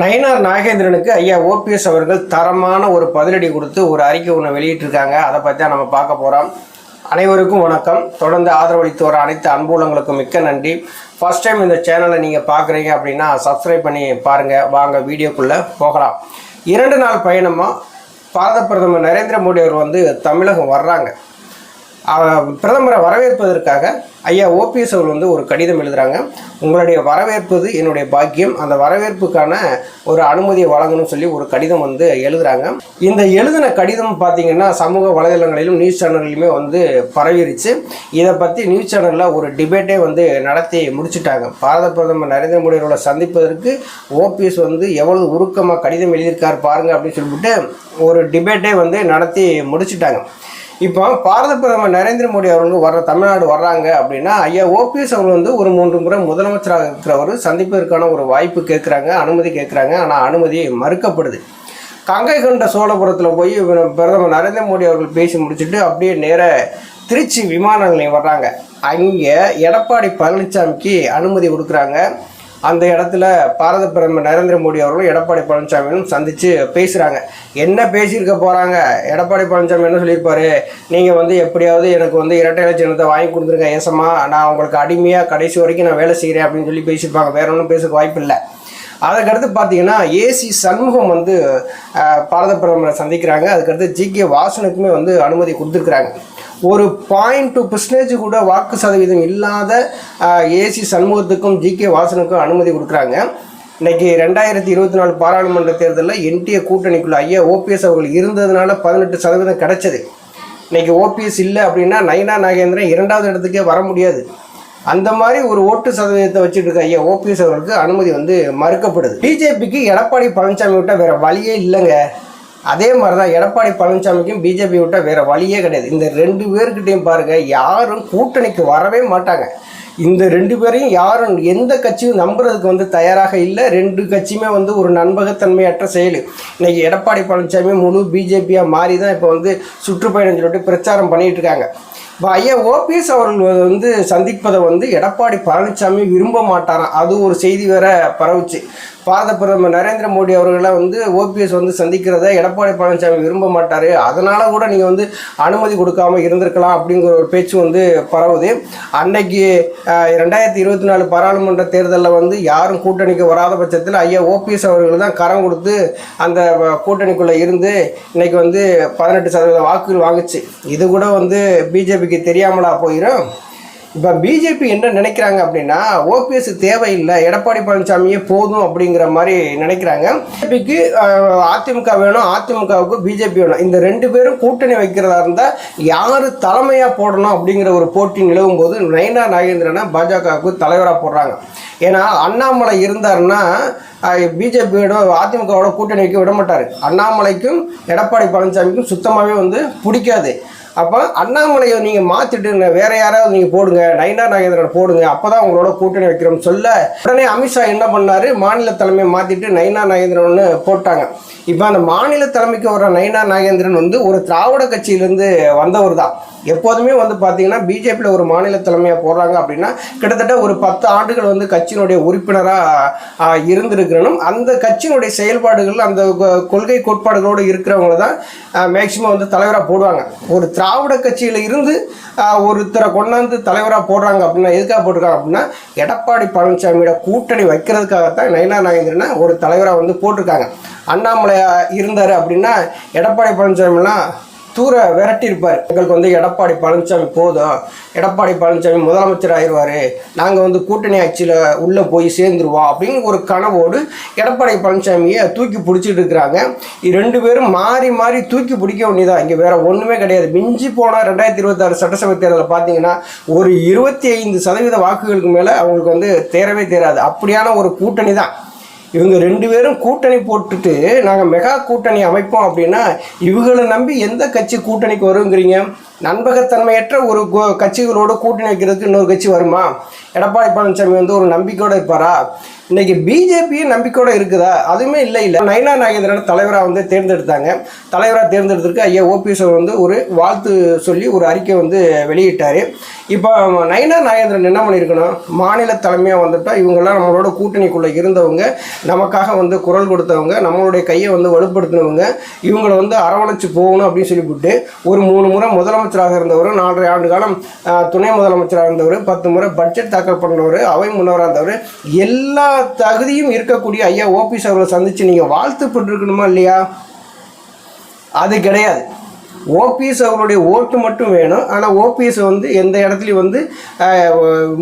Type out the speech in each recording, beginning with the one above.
நயினார் நாகேந்திரனுக்கு ஐயா ஓபிஎஸ் அவர்கள் தரமான ஒரு பதிலடி கொடுத்து ஒரு அறிக்கை ஒன்று வெளியிட்டிருக்காங்க. அதை பற்றி தான் நம்ம பார்க்க போகிறோம் அனைவருக்கும் வணக்கம். தொடர்ந்து ஆதரவளித்து வர அனைத்து அன்புலங்களுக்கும் மிக்க நன்றி. ஃபஸ்ட் டைம் இந்த சேனலை நீங்கள் பார்க்குறீங்க அப்படின்னா சப்ஸ்கிரைப் பண்ணி பாருங்கள் வாங்க வீடியோக்குள்ளே போகலாம். இரண்டு நாள் பயணமாக பாரத பிரதமர் நரேந்திர மோடி அவர் வந்து தமிழகம் வர்றாங்க. பிரதமரை வரவேற்பதற்காக ஐயா ஓபிஎஸ் அவர் வந்து ஒரு கடிதம் எழுதுகிறாங்க உங்களுடைய வரவேற்பது என்னுடைய பாக்கியம். அந்த வரவேற்புக்கான ஒரு அனுமதியை வழங்கணும்னு சொல்லி ஒரு கடிதம் வந்து எழுதுறாங்க. இந்த எழுதின கடிதம் பார்த்தீங்கன்னா சமூக வலைதளங்களிலும் நியூஸ் சேனல்லையுமே வந்து பரவிருச்சு. இதை பற்றி நியூஸ் சேனலில் ஒரு டிபேட்டே வந்து நடத்தி முடிச்சுட்டாங்க. பாரத பிரதமர் நரேந்திர மோடி அவர்களை சந்திப்பதற்கு ஓபிஎஸ் வந்து எவ்வளவு உருக்கமாக கடிதம் எழுதியிருக்கார் பாருங்கள் அப்படின்னு சொல்லிவிட்டு ஒரு டிபேட்டே வந்து நடத்தி முடிச்சுட்டாங்க. இப்போ பாரத பிரதமர் நரேந்திர மோடி அவர்கள் வர்ற தமிழ்நாடு வர்றாங்க அப்படின்னா ஐயா ஓபிஎஸ் அவர்கள் வந்து ஒரு மூன்று முறை முதலமைச்சராக இருக்கிறவர் சந்திப்பதற்கான ஒரு வாய்ப்பு கேட்குறாங்க அனுமதி கேட்குறாங்க ஆனால் அனுமதி மறுக்கப்படுது. கங்கை கொண்ட சோழபுரத்தில் போய் பிரதமர் நரேந்திர மோடி அவர்கள் பேசி முடிச்சுட்டு அப்படியே நேர திருச்சி விமான நிலையம் வர்றாங்க. அங்கே எடப்பாடி பழனிசாமிக்கு அனுமதி கொடுக்குறாங்க. அந்த இடத்துல பாரத பிரதமர் நரேந்திர மோடி அவர்களும் எடப்பாடி பழனிசாமியும் சந்தித்து பேசுகிறாங்க என்ன பேசியிருக்க போகிறாங்க எடப்பாடி பழனிசாமி என்ன சொல்லியிருப்பாரு? நீங்கள் வந்து எப்படியாவது எனக்கு வந்து இரட்டை இலட்சணத்தை வாங்கி கொடுத்துருங்க ஏசமா நான் உங்களுக்கு அடிமையாக கடைசி வரைக்கும் நான் வேலை செய்கிறேன் அப்படின்னு சொல்லி பேசியிருப்பாங்க. வேற ஒன்றும் பேசுக்கு வாய்ப்பு இல்லை. அதுக்கடுத்து பார்த்தீங்கன்னா ஏசி சண்முகம் வந்து பாரத பிரதமரை சந்திக்கிறாங்க. அதுக்கடுத்து ஜி கே வாசனுக்குமே வந்து அனுமதி கொடுத்துருக்குறாங்க. ஒரு பாயிண்ட் டூ பர்சன்டேஜ் கூட வாக்கு சதவீதம் இல்லாத ஏசி சண்முகத்துக்கும் ஜி கே வாசனுக்கும் அனுமதி கொடுக்குறாங்க. இன்னைக்கு ரெண்டாயிரத்தி இருபத்தி நாலு பாராளுமன்ற தேர்தலில் என்டிஏ கூட்டணிக்குள்ள ஐயா ஓபிஎஸ் அவர்கள் இருந்ததுனால பதினெட்டு சதவீதம் கிடைச்சது. இன்னைக்கு ஓபிஎஸ் இல்லை அப்படின்னா நயனா நாகேந்திரன் இரண்டாவது இடத்துக்கே வர முடியாது. அந்த மாதிரி ஒரு ஓட்டு சதவீதத்தை வச்சுட்டு இருக்க ஐயா ஓபிஎஸ் அவர்களுக்கு அனுமதி வந்து மறுக்கப்படுது. பிஜேபிக்கு எடப்பாடி பழனிசாமி விட்ட வேற வழியே இல்லைங்க. அதே மாதிரி தான் எடப்பாடி பழனிசாமிக்கும் பிஜேபி விட்டால் வேறு வழியே கிடையாது. இந்த ரெண்டு பேர்கிட்டையும் பாருங்கள் யாரும் கூட்டணிக்கு வரவே மாட்டாங்க. இந்த ரெண்டு பேரையும் யாரும் எந்த கட்சியும் நம்புறதுக்கு வந்து தயாராக இல்லை. ரெண்டு கட்சியுமே வந்து ஒரு நண்பகத்தன்மையற்ற செயல். இன்றைக்கி எடப்பாடி பழனிசாமி முழு பிஜேபியாக மாறி தான் இப்போ வந்து சுற்றுப்பயணம் சொல்லிட்டு பிரச்சாரம் பண்ணிகிட்டு இருக்காங்க. இப்போ ஐயா ஓபிஎஸ் அவர்கள் வந்து சந்திப்பதை வந்து எடப்பாடி பழனிசாமி விரும்ப மாட்டாராம். அது ஒரு செய்தி வேற பரவுச்சு. பாரத பிரதமர் நரேந்திர மோடி அவர்களை வந்து ஓபிஎஸ் வந்து சந்திக்கிறத எடப்பாடி பழனிசாமி விரும்ப மாட்டார். அதனால் கூட நீங்கள் வந்து அனுமதி கொடுக்காம இருந்திருக்கலாம் அப்படிங்கிற ஒரு பேச்சு வந்து பரவுது. அன்னைக்கு ரெண்டாயிரத்தி இருபத்தி நாலு பாராளுமன்ற தேர்தலில் வந்து யாரும் கூட்டணிக்கு வராத பட்சத்தில் ஐயா ஓபிஎஸ் அவர்கள் தான் கரம் கொடுத்து அந்த கூட்டணிக்குள்ளே இருந்து இன்னைக்கு வந்து பதினெட்டு சதவீத வாக்குகள் வாங்குச்சு. இது கூட வந்து பிஜேபிக்கு தெரியாமலா போயிடும் இப்போ பிஜேபி என்ன நினைக்கிறாங்க அப்படின்னா ஓபிஎஸ் தேவையில்லை எடப்பாடி பழனிசாமியே போதும் அப்படிங்கிற மாதிரி நினைக்கிறாங்க. பிஜேபிக்கு அதிமுக வேணும் அதிமுகவுக்கு பிஜேபி வேணும். இந்த ரெண்டு பேரும் கூட்டணி வைக்கிறதா இருந்தால் யார் தலைமையாக போடணும் அப்படிங்கிற ஒரு போட்டி நிலவும் போது நயனா நாகேந்திரனை பாஜகவுக்கு தலைவராக போடுறாங்க. ஏன்னா அண்ணாமலை இருந்தாருன்னா பிஜேபியோட அதிமுகவோட கூட்டணி வைக்க விட மாட்டார். அண்ணாமலைக்கும் எடப்பாடி பழனிசாமிக்கும் சுத்தமாகவே வந்து பிடிக்காது. அப்போ அண்ணாமலையை நீங்கள் மாற்றிட்டு வேற யாராவது நீங்கள் போடுங்க. நயினா நாகேந்திரன் போடுங்க. அப்போ தான் உங்களோட கூட்டணி வைக்கிறோம்னு சொல்ல உடனே அமித்ஷா என்ன பண்ணாரு? மாநில தலைமையை மாற்றிட்டு நயினா நாகேந்திரன் போட்டாங்க. இப்போ அந்த மாநில தலைமைக்கு வர நயினா நாகேந்திரன் வந்து ஒரு திராவிட கட்சியிலேருந்து வந்தவர் தான். எப்போதுமே வந்து பார்த்தீங்கன்னா பிஜேபியில் ஒரு மாநில தலைமையாக போடுறாங்க அப்படின்னா கிட்டத்தட்ட ஒரு பத்து ஆண்டுகள் வந்து கட்சியினுடைய உறுப்பினராக இருந்திருக்கிறனும். அந்த கட்சியினுடைய செயல்பாடுகள் அந்த கொள்கை கோட்பாடுகளோடு இருக்கிறவங்க தான் மேக்சிமம் வந்து தலைவராக போடுவாங்க. ஒரு திராவிட கட்சியில் இருந்து ஒருத்தரை கொண்டாந்து தலைவராக போடுறாங்க அப்படின்னா எதுக்காக போட்டிருக்காங்க அப்படின்னா எடப்பாடி பழனிசாமியோட கூட்டணி வைக்கிறதுக்காகத்தான் நயனா நாயந்திரனை ஒரு தலைவராக வந்து போட்டிருக்காங்க. அண்ணாமலையாக இருந்தார் அப்படின்னா எடப்பாடி பழனிசாமிலாம் தூர விரட்டியிருப்பார். எங்களுக்கு வந்து எடப்பாடி பழனிசாமி போதும். எடப்பாடி பழனிசாமி முதலமைச்சர் ஆயிடுவார் நாங்கள் வந்து கூட்டணி ஆட்சியில் உள்ளே போய் சேர்ந்துருவோம் அப்படின்னு ஒரு கனவோடு எடப்பாடி பழனிசாமியை தூக்கி பிடிச்சிட்டு இருக்கிறாங்க. ரெண்டு பேரும் மாறி மாறி தூக்கி பிடிக்க வேண்டியதான் இங்கே வேறு ஒன்றுமே கிடையாது. மிஞ்சி போனால் ரெண்டாயிரத்தி இருபத்தாறு சட்டசபை தேர்தலில் பார்த்தீங்கன்னா ஒரு இருபத்தி ஐந்து சதவீத வாக்குகளுக்கு மேலே அவங்களுக்கு வந்து தேரவே தேராது. அப்படியான ஒரு கூட்டணி தான் இவங்க ரெண்டு பேரும் கூட்டணி போட்டுட்டு நாங்கள் மெகா கூட்டணி அமைப்போம் அப்படின்னா இவங்களை நம்பி எந்த கட்சி கூட்டணிக்கு வருங்கிறீங்க? நண்பகத்தன்மையற்ற ஒரு கட்சிகளோடு கட்சிகளோட கூட்டணி வைக்கிறதுக்கு இன்னொரு கட்சி வருமா? எடப்பாடி பழனிசாமி வந்து ஒரு நம்பிக்கையோடு இருப்பாரா? இன்னைக்கு பிஜேபியும் நம்பிக்கையோட இருக்குதா? அதுவுமே இல்லை இல்லை. நயனா நாகேந்திரன் தலைவராக வந்து தேர்ந்தெடுத்தாங்க. தலைவராக தேர்ந்தெடுத்திருக்கு ஐயா ஓபிஎஸ் வந்து ஒரு வாழ்த்து சொல்லி ஒரு அறிக்கை வந்து வெளியிட்டார். இப்போ நயனா நாகேந்திரன் என்ன பண்ணியிருக்கணும் மாநில தலைமையாக வந்துட்டால் இவங்கெல்லாம் நம்மளோட கூட்டணிக்குள்ளே இருந்தவங்க நமக்காக வந்து குரல் கொடுத்தவங்க நம்மளுடைய கையை வந்து வலுப்படுத்தினவங்க இவங்களை வந்து அரவணைச்சு போகணும் அப்படின்னு சொல்லிவிட்டு ஒரு மூணு முறை முதலமைச்சராக இருந்தவர் நாலரை ஆண்டு காலம் துணை முதலமைச்சராக இருந்தவர் பத்து முறை பட்ஜெட் தாக்கல் பண்ணவர் அவை முன்னவராக இருந்தவர் எல்லா தகுதியும் இருக்கக்கூடிய ஐயா ஓபிஎஸ் அவர்களை சந்திச்சு நீங்கள் வாழ்த்து பெற்றிருக்கணுமா இல்லையா? அது கிடையாது. ஓபிஎஸ் அவருடைய ஓட்டு மட்டும் வேணும். ஆனால் ஓபிஎஸ் வந்து எந்த இடத்துலையும் வந்து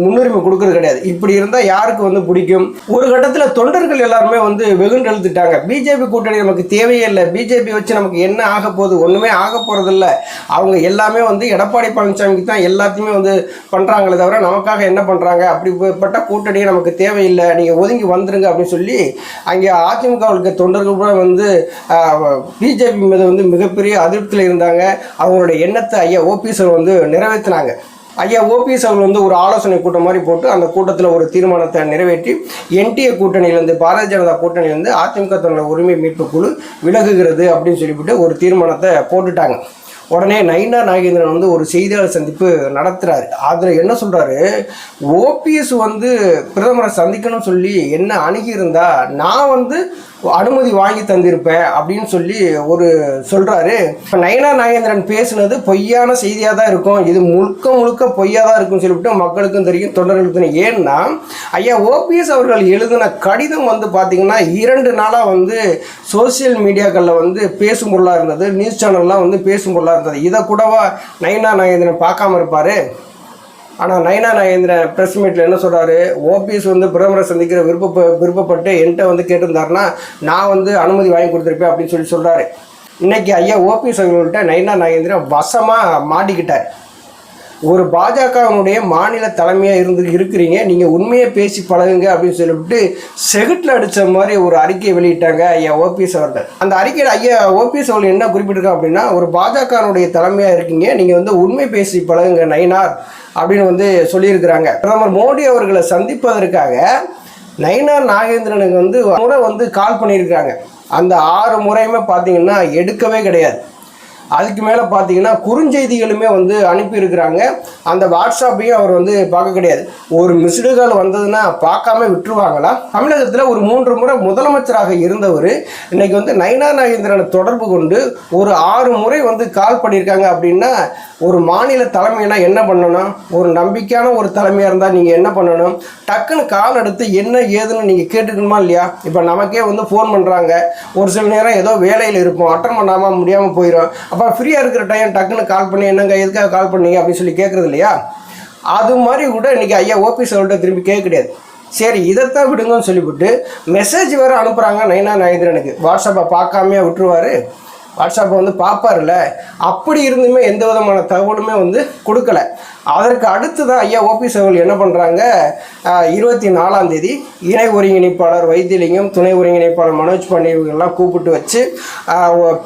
முன்னுரிமை கொடுக்கறது கிடையாது. இப்படி இருந்தால் யாருக்கு வந்து பிடிக்கும்? ஒரு கட்டத்தில் தொண்டர்கள் எல்லாருமே வந்து வெகுண்டு எழுத்துட்டாங்க பிஜேபி கூட்டணி நமக்கு தேவையே இல்லை. பிஜேபி வச்சு நமக்கு என்ன ஆக போகுது? ஒன்றுமே ஆக போகிறதில்ல அவங்க எல்லாமே வந்து எடப்பாடி பழனிசாமிக்கு தான் எல்லாத்தையுமே வந்து பண்ணுறாங்களே தவிர நமக்காக என்ன பண்ணுறாங்க அப்படிப்பட்ட கூட்டணியை நமக்கு தேவையில்லை. நீங்கள் ஒதுங்கி வந்துருங்க அப்படின்னு சொல்லி அங்கே அதிமுகவுக்கு தொண்டர்கள் கூட வந்து பிஜேபி மீது வந்து மிகப்பெரிய அதிருப்தியில் இருந்தாங்க. அவங்களுடைய எண்ணத்தை ஐயா ஓபிஎஸ் வந்து நிறைவேற்றினாங்க ஐயா ஓபிஎஸ் அவர்கள் வந்து ஒரு ஆலோசனை கூட்டம் மாதிரி போட்டு அந்த கூட்டத்தில் ஒரு தீர்மானத்தை நிறைவேற்றி என்டிஏ கூட்டணியிலேருந்து பாரதிய ஜனதா கூட்டணியிலேருந்து அதிமுக தன்னோட உரிமை மீட்பு குழு விலகுகிறது அப்படின்னு சொல்லிவிட்டு ஒரு தீர்மானத்தை போட்டுட்டாங்க. உடனே நயினா நாகேந்திரன் வந்து ஒரு செய்தியாளர் சந்திப்பு நடத்துகிறாரு அதில் என்ன சொல்கிறாரு ஓபிஎஸ் வந்து பிரதமரை சந்திக்கணும்னு சொல்லி என்ன அணுகியிருந்தா நான் வந்து அனுமதி வாங்கி தந்திருப்பேன் அப்படின்னு சொல்லி ஒரு சொல்கிறாரு இப்போ நயனா நாகேந்திரன் பேசுனது பொய்யான செய்தியாக தான் இருக்கும். இது முழுக்க முழுக்க பொய்யாக தான் இருக்கும்னு சொல்லிவிட்டு மக்களுக்கும் தெரியும் தொண்டர்களுக்கும் தெரியும். ஏன்னா ஐயா ஓபிஎஸ் அவர்கள் எழுதின கடிதம் வந்து பார்த்திங்கன்னா இரண்டு நாளாக வந்து சோசியல் மீடியாக்களில் வந்து பேசும் பொருளாக இருந்தது. நியூஸ் சேனல்லாம் வந்து பேசும் பொருளாக இருந்தது இதை கூடவா நயனா நாகேந்திரன் பார்க்காம இருப்பார்? ஆனால் நயனா நாகேந்திரன் ப்ரெஸ் மீட்டில் என்ன சொல்கிறாரு ஓபிஎஸ் வந்து பிரதமரை சந்திக்கிற விருப்ப விருப்பப்பட்டு என்கிட்ட வந்து கேட்டிருந்தாருன்னா நான் வந்து அனுமதி வாங்கி கொடுத்துருப்பேன் அப்படின்னு சொல்லி சொல்கிறாரு இன்றைக்கி ஐயா ஓபிஎஸ் அவர்கள்ட்ட நயனா நாகேந்திரன் வசமாக மாட்டிக்கிட்டார். ஒரு பாஜகவினுடைய மாநில தலைமையாக இருந்து இருக்கிறீங்க. நீங்கள் உண்மையை பேசி பழகுங்க அப்படின்னு சொல்லிவிட்டு செகுட்டில் அடித்த மாதிரி ஒரு அறிக்கையை வெளியிட்டாங்க ஐயா ஓபிஎஸ் அவர்கள். அந்த அறிக்கையில் ஐயா ஓபிஎஸ் அவர்கள் என்ன குறிப்பிட்டிருக்கா அப்படின்னா ஒரு பாஜகனுடைய தலைமையாக இருக்கீங்க. நீங்கள் வந்து உண்மை பேசி பழகுங்க நயினார் அப்படின்னு வந்து சொல்லியிருக்கிறாங்க. பிரதமர் மோடி அவர்களை சந்திப்பதற்காக நயினார் நாகேந்திரனுக்கு வந்து முறை வந்து கால் பண்ணியிருக்கிறாங்க. அந்த ஆறு முறையுமே பார்த்தீங்கன்னா எடுக்கவே கிடையாது. அதுக்கு மேலே பார்த்தீங்கன்னா குறுஞ்செய்திகளுமே வந்து அனுப்பியிருக்கிறாங்க. அந்த வாட்ஸ்அப்பையும் அவர் வந்து பார்க்க கிடையாது. ஒரு மிஸ்டு கால் வந்ததுன்னா பார்க்காம விட்டுருவாங்களா? தமிழகத்தில் ஒரு மூன்று முறை முதலமைச்சராக இருந்தவர் இன்னைக்கு வந்து நயனா நாகேந்திரனை தொடர்பு கொண்டு ஒரு ஆறு முறை வந்து கால் பண்ணியிருக்காங்க அப்படின்னா ஒரு மாநில தலைமையினா என்ன பண்ணணும்? ஒரு நம்பிக்கையான ஒரு தலைமையாக இருந்தால் நீங்கள் என்ன பண்ணணும்? டக்குன்னு கால் எடுத்து என்ன ஏதுன்னு நீங்கள் கேட்டுக்கணுமா இல்லையா? இப்போ நமக்கே வந்து ஃபோன் பண்ணுறாங்க ஒரு சில நேரம் ஏதோ வேலையில் இருப்போம். அட்டன் பண்ணாமல் முடியாமல் போயிடும் அப்போ ஃப்ரீயாக இருக்கிற டைம் டக்குன்னு கால் பண்ணி என்னங்க எதுக்காக கால் பண்ணீங்க? அப்படின்னு சொல்லி கேட்குறது இல்லையா? அது மாதிரி கூட இன்றைக்கி ஐயா ஓபிஎஸ் அவர்கிட்ட திரும்பி கேட்க கிடையாது. சரி இதைத்தான் விடுங்கன்னு சொல்லிவிட்டு மெசேஜ் வேறு அனுப்புகிறாங்க நைனா நயந்திரனுக்கு. வாட்ஸ்அப்பை பார்க்காமையே விட்டுருவார். வாட்ஸ்அப்பை வந்து பார்ப்பார்ல அப்படி இருந்துமே எந்த விதமான தகவலுமே வந்து கொடுக்கல. அதற்கு அடுத்து தான் ஐயா ஓபிஎஸ் அவர்கள் என்ன பண்ணுறாங்க இருபத்தி நாலாம் தேதி இணை ஒருங்கிணைப்பாளர் வைத்தியலிங்கம் துணை ஒருங்கிணைப்பாளர் மனோஜ் பாண்டே இவங்கெல்லாம் கூப்பிட்டு வச்சு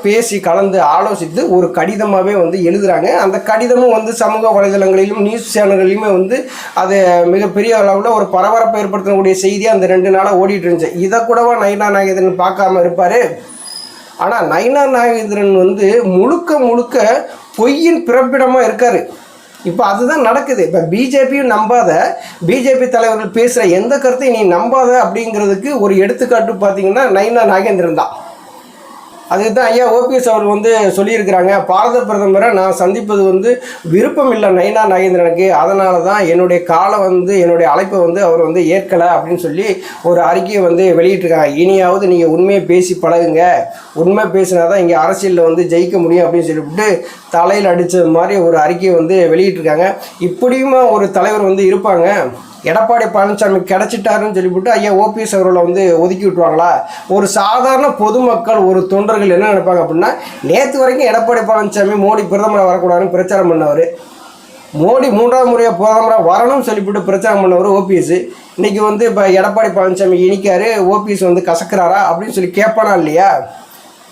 பேசி கலந்து ஆலோசித்து ஒரு கடிதமாகவே வந்து எழுதுகிறாங்க அந்த கடிதமும் வந்து சமூக வலைதளங்களிலும் நியூஸ் சேனல்களிலுமே வந்து அது மிகப்பெரிய அளவில் ஒரு பரபரப்பை ஏற்படுத்தக்கூடிய செய்தி அந்த ரெண்டு நாளாக ஓடிட்டு இருந்துச்சு. இதை கூடவா நயினா நாகேந்திரன் பார்க்காம இருப்பார்? ஆனால் நயினா நாகேந்திரன் வந்து முழுக்க முழுக்க பொய்யின் பிறப்பிடமாக இருக்கார். இப்போ அதுதான் நடக்குது. இப்போ பிஜேபியும் நம்பாத பிஜேபி தலைவர்கள் பேசுகிற எந்த கருத்தையும் நீ நம்பாத அப்படிங்கிறதுக்கு ஒரு எடுத்துக்காட்டு பார்த்தீங்கன்னா நயினா நாகேந்திரன் தான். அதுக்கு தான் ஐயா ஓபிஎஸ் அவர் வந்து சொல்லியிருக்கிறாங்க பாரத பிரதமரை நான் சந்திப்பது வந்து விருப்பம் இல்லை நயனா நாகேந்திரனுக்கு. அதனால தான் என்னுடைய காலை வந்து என்னுடைய அழைப்பை வந்து அவர் வந்து ஏற்கலை அப்படின்னு சொல்லி ஒரு அறிக்கையை வந்து வெளியிட்டிருக்காங்க. இனியாவது நீங்கள் உண்மையை பேசி பழகுங்க. உண்மை பேசினா தான் இங்கே அரசியலில் வந்து ஜெயிக்க முடியும் அப்படின்னு சொல்லிவிட்டு தலையில் அடித்த மாதிரி ஒரு அறிக்கையை வந்து வெளியிட்டிருக்காங்க. இப்படியுமா ஒரு தலைவர் வந்து இருப்பாங்க? எடப்பாடி பழனிசாமி கிடைச்சிட்டாருன்னு சொல்லிவிட்டு ஐயா ஓபிஎஸ் அவர்களை வந்து ஒதுக்கி விட்டுவாங்களா ஒரு சாதாரண பொதுமக்கள் ஒரு தொண்டர்கள் என்ன நினைப்பாங்க அப்படின்னா நேற்று வரைக்கும் எடப்பாடி பழனிசாமி மோடி பிரதமராக வரக்கூடாதுன்னு பிரச்சாரம் பண்ணவர். மோடி மூன்றாவது முறையாக பிரதமராக வரணும்னு சொல்லிவிட்டு பிரச்சாரம் பண்ணவர் ஓபிஎஸ் இன்றைக்கி வந்து இப்போ எடப்பாடி பழனிசாமி இனிக்காரு ஓபிஎஸ் வந்து கசக்கிறாரா அப்படின்னு சொல்லி கேட்பானா இல்லையா?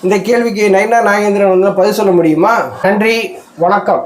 இந்த கேள்விக்கு நயனா நாகேந்திரன் வந்து பதில் சொல்ல முடியுமா? நன்றி வணக்கம்.